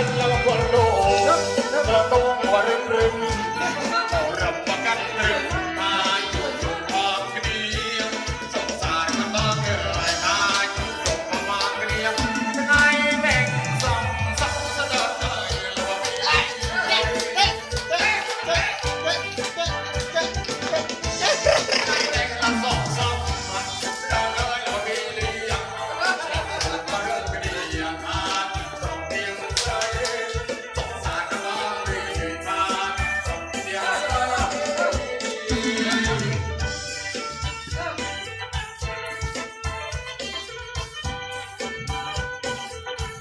ายเราควรโลกเราต้องหัวเรื่อง